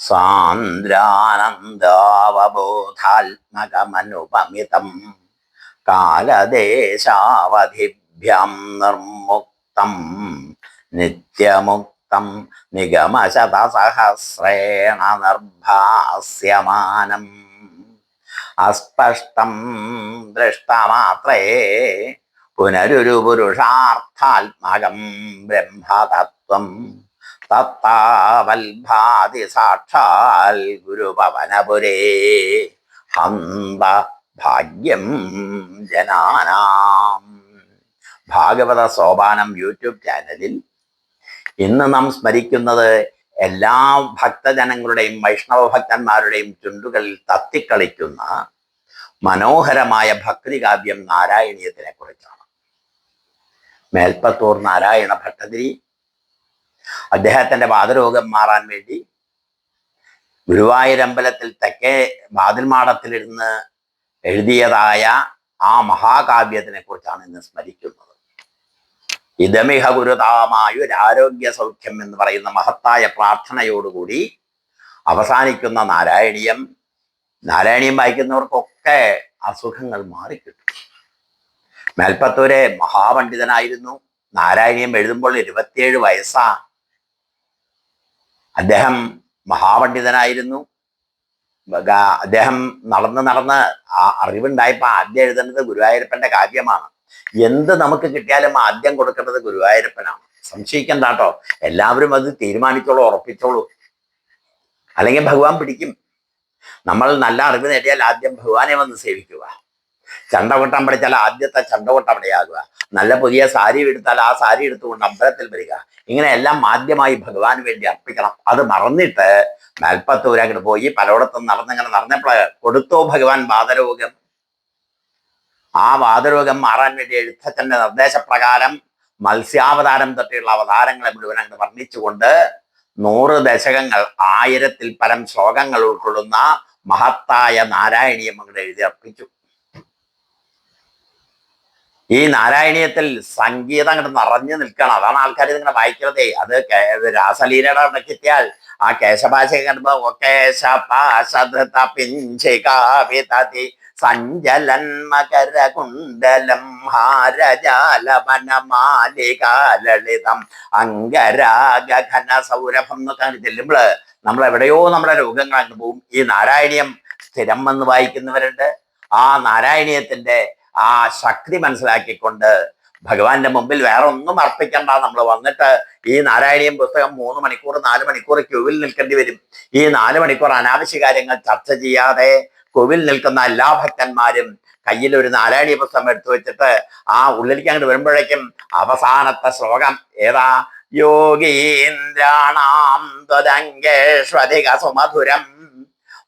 സാന്ദ്രാനന്ദാവബോധാത്മകമനുപമിതം കാലദേശാവധിഭ്യം നിർമുക്തം നിത്യമുക്തം നിഗമശതസഹസ്രേണ നിർഭാസ്യമാനം. അസ്പഷ്ടം ദൃഷ്ടമാത്രേ പുനരുരു പുരുഷാർത്ഥാത്മകം ബ്രഹ്മതത്വം തത്താവൽഭാതി സാക്ഷാൽ ഗുരുപവനപുരേ ഹന്ത ഭാഗ്യം ജനാനാം. ഭാഗവത സോപാനം യൂട്യൂബ് ചാനലിൽ ഇന്ന് നാം സ്മരിക്കുന്നത് എല്ലാ ഭക്തജനങ്ങളുടെയും വൈഷ്ണവ ഭക്തന്മാരുടെയും ചുണ്ടുകളിൽ തത്തിക്കളിക്കുന്ന മനോഹരമായ ഭക്തികാവ്യം നാരായണീയത്തിനെ കുറിച്ചാണ്. മേൽപ്പത്തൂർ നാരായണ ഭട്ടതിരി അദ്ദേഹത്തിന്റെ വാതരോഗം മാറാൻ വേണ്ടി ഗുരുവായൂരമ്പലത്തിൽ തെക്കേ വാതിൽമാടത്തിലിരുന്ന് എഴുതിയതായ ആ മഹാകാവ്യത്തിനെ കുറിച്ചാണ് ഇന്ന് സ്മരിക്കുന്നത്. ഇതമിഹ ഗുരുതാമായൊരാരോഗ്യ സൗഖ്യം എന്ന് പറയുന്ന മഹത്തായ പ്രാർത്ഥനയോടുകൂടി അവസാനിക്കുന്ന നാരായണീയം നാരായണീയം വായിക്കുന്നവർക്കൊക്കെ അസുഖങ്ങൾ മാറിക്കിട്ടും. മേൽപ്പത്തൂരെ മഹാപണ്ഡിതനായിരുന്നു. നാരായണീയം എഴുതുമ്പോൾ ഇരുപത്തിയേഴ് വയസ്സാ അദ്ദേഹം മഹാപണ്ഡിതനായിരുന്നു. അദ്ദേഹം നടന്ന് നടന്ന് ആ അറിവുണ്ടായപ്പോൾ ആദ്യം എഴുതേണ്ടത് ഗുരുവായൂരപ്പന്റെ കാവ്യമാണ് എന്ത് നമുക്ക് കിട്ടിയാലും ആദ്യം കൊടുക്കേണ്ടത് ഗുരുവായൂരപ്പനാണ്. സംശയിക്കണ്ട കേട്ടോ എല്ലാവരും അത് തീരുമാനിച്ചോളൂ ഉറപ്പിച്ചോളൂ. അല്ലെങ്കിൽ ഭഗവാൻ പിടിക്കും. നമ്മൾ നല്ല അറിവ് നേടിയാൽ ആദ്യം ഭഗവാനെ വന്ന് സേവിക്കുക. ചണ്ടകൊട്ടം പഠിച്ചാൽ ആദ്യത്തെ ചണ്ടകൊട്ടം അവിടെയാകുക നല്ല പുതിയ സാരി എടുത്താൽ ആ സാരി എടുത്തുകൊണ്ട് അമ്പലത്തിൽ വരിക. ഇങ്ങനെയെല്ലാം ആദ്യമായി ഭഗവാന് വേണ്ടി അർപ്പിക്കണം. അത് മറന്നിട്ട് മേൽപ്പത്തൂരങ്ങട് പോയി പലയിടത്തും നടന്നിങ്ങനെ നടന്നപ്പോൾ കൊടുത്തോ ഭഗവാൻ വാദരോഗം. ആ വാദരോഗം മാറാൻ വേണ്ടി എഴുത്തച്ഛന്റെ നിർദ്ദേശപ്രകാരം മത്സ്യാവതാരം തൊട്ടുള്ള അവതാരങ്ങളെ മുഴുവൻ അങ്ങ് വർണിച്ചുകൊണ്ട് നൂറ് ദശകങ്ങൾ ആയിരത്തിൽ പരം ശ്ലോകങ്ങൾ ഉൾക്കൊള്ളുന്ന മഹത്തായ നാരായണീയം അങ്ങോട്ട് എഴുതി അർപ്പിച്ചു. ഈ നാരായണീയത്തിൽ സംഗീതം അങ്ങോട്ട് നിറഞ്ഞു നിൽക്കണം. അതാണ് ആൾക്കാർ ഇതിങ്ങനെ വായിക്കുന്നതേ അത് രാസലീലയുടെ കിട്ടിയാൽ ആ കേശഭാഷ കണ്ടുമ്പോ കേശപാശധൃത പിഞ്ചികാവിതതി സഞ്ജലൻ മകര കുണ്ടലം ഹാരജാലവനമാലികാലളിതം അംഗരാഗഘന സൗരഭം എന്നൊക്കെ ചെല്ലുമ്പോൾ നമ്മൾ എവിടെയോ നമ്മുടെ രോഗങ്ങൾ അങ്ങ് പോവും. ഈ നാരായണീയം സ്ഥിരം വന്ന് വായിക്കുന്നവരുണ്ട്. ആ നാരായണീയത്തിന്റെ ആ ശക്തി മനസ്സിലാക്കിക്കൊണ്ട് ഭഗവാന്റെ മുമ്പിൽ വേറെ ഒന്നും അർപ്പിക്കണ്ട. നമ്മൾ വന്നിട്ട് ഈ നാരായണീയം പുസ്തകം മൂന്ന് മണിക്കൂർ നാല് മണിക്കൂർ ക്യൂവിൽ നിൽക്കേണ്ടി വരും. ഈ നാല് മണിക്കൂർ അനാവശ്യ കാര്യങ്ങൾ ചർച്ച ചെയ്യാതെ ക്യൂവിൽ നിൽക്കുന്ന എല്ലാ ഭക്തന്മാരും കയ്യിൽ ഒരു നാരായണീയ പുസ്തകം എടുത്തു വെച്ചിട്ട് ആ ഉള്ളിലേക്ക് അങ്ങോട്ട് വരുമ്പോഴേക്കും അവസാനത്തെ ശ്ലോകം ഏതാ? യോഗീന്ദ്രാണാം ത്വതങ്കേഷ്വധിക സുമധുരം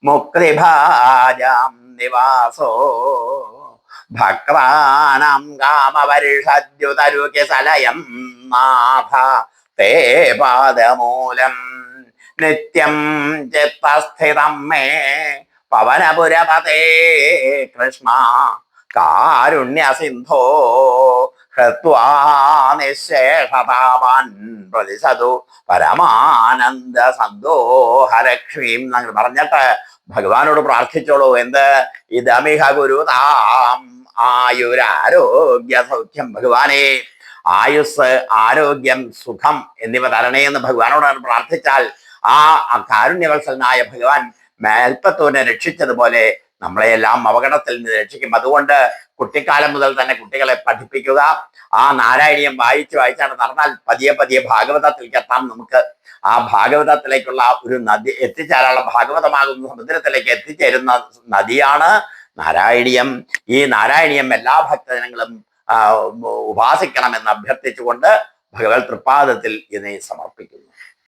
മുക്തിഭാജാം നിവാസോ. ഭക്താനാം കാമവർഷദ്യുതരുകി സലയം നാഥ തേ പാദമൂലം നിത്യം ചിത്തസ്ഥിതം മേ പവനപുരപതേ കൃഷ്ണ കാരുണ്യസിന്ധോ ഹൃത്വാ നിശേഷതാവാൻ പ്രതിശതു പരമാനന്ദ സന്തോഹലക്ഷ്മീം എന്നങ്ങ് പറഞ്ഞിട്ട് ഭഗവാനോട് പ്രാർത്ഥിച്ചോളൂ. എന്ത്? ഇതമിഹ ഗുരുതാം ആയുരാരോഗ്യ സൗഖ്യം ഭഗവാനെ. ആയുസ് ആരോഗ്യം സുഖം എന്നിവ തരണേ എന്ന് ഭഗവാനോട് പ്രാർത്ഥിച്ചാൽ ആ ആ കാരുണ്യവത്സലനായ ഭഗവാൻ മേൽപ്പത്തൂരിനെ രക്ഷിച്ചതുപോലെ നമ്മളെയെല്ലാം അപകടത്തിൽ നിന്ന് രക്ഷിക്കും. അതുകൊണ്ട് കുട്ടിക്കാലം മുതൽ തന്നെ കുട്ടികളെ പഠിപ്പിക്കുക. ആ നാരായണീയം വായിച്ച് വായിച്ചാണ് നടന്നാൽ പതിയെ പതിയെ ഭാഗവതത്തിലേക്ക് എത്താം. നമുക്ക് ആ ഭാഗവതത്തിലേക്കുള്ള ഒരു നദി എത്തിച്ചേരാനുള്ള ഭാഗവതമാകുന്ന സമുദ്രത്തിലേക്ക് എത്തിച്ചേരുന്ന നദിയാണ് നാരായണീയം. ഈ നാരായണീയം എല്ലാ ഭക്തജനങ്ങളും ഉപാസിക്കണമെന്ന് അഭ്യർത്ഥിച്ചുകൊണ്ട് ഭഗവത് തൃപ്പാദത്തിൽ ഇതിനെ സമർപ്പിക്കുന്നു.